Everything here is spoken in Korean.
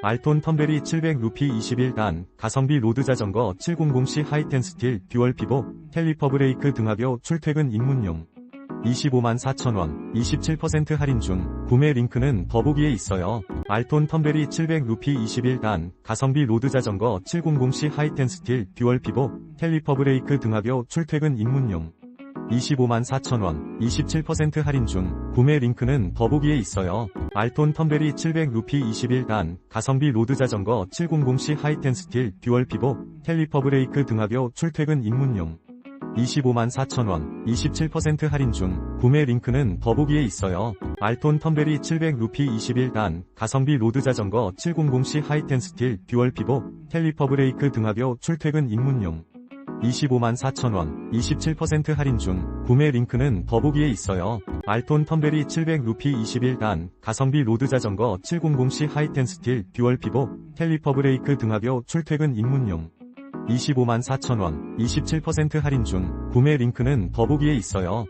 알톤 텀벨이 700루피 21단, 가성비 로드 자전거 700C 하이텐 스틸, 듀얼 피복, 캘리퍼 브레이크 등하교 출퇴근 입문용. 25만 4천원, 27% 할인 중, 구매 링크는 더보기에 있어요. 알톤 텀벨이 700루피 21단, 가성비 로드 자전거 700C 하이텐 스틸, 듀얼 피복, 캘리퍼 브레이크 등하교 출퇴근 입문용. 25만 4천원, 27% 할인 중, 구매 링크는 더보기에 있어요. 알톤 텀벨이 700루피 21단, 가성비 로드 자전거 700C 하이텐 스틸, 듀얼 피복, 캘리퍼 브레이크 등하교 출퇴근 입문용. 25만 4천원, 27% 할인 중, 구매 링크는 더보기에 있어요. 알톤 텀벨이 700루피 21단, 가성비 로드 자전거 700C 하이텐 스틸, 듀얼 피복, 캘리퍼 브레이크 등하교 출퇴근 입문용. 25만 4천원, 27% 할인 중, 구매 링크는 더보기에 있어요. 알톤 텀벨이 700루피 21단, 가성비 로드 자전거 700C 하이텐 스틸, 듀얼 피복, 캘리퍼 브레이크 등하교 출퇴근 입문용. 25만 4천원, 27% 할인 중, 구매 링크는 더보기에 있어요.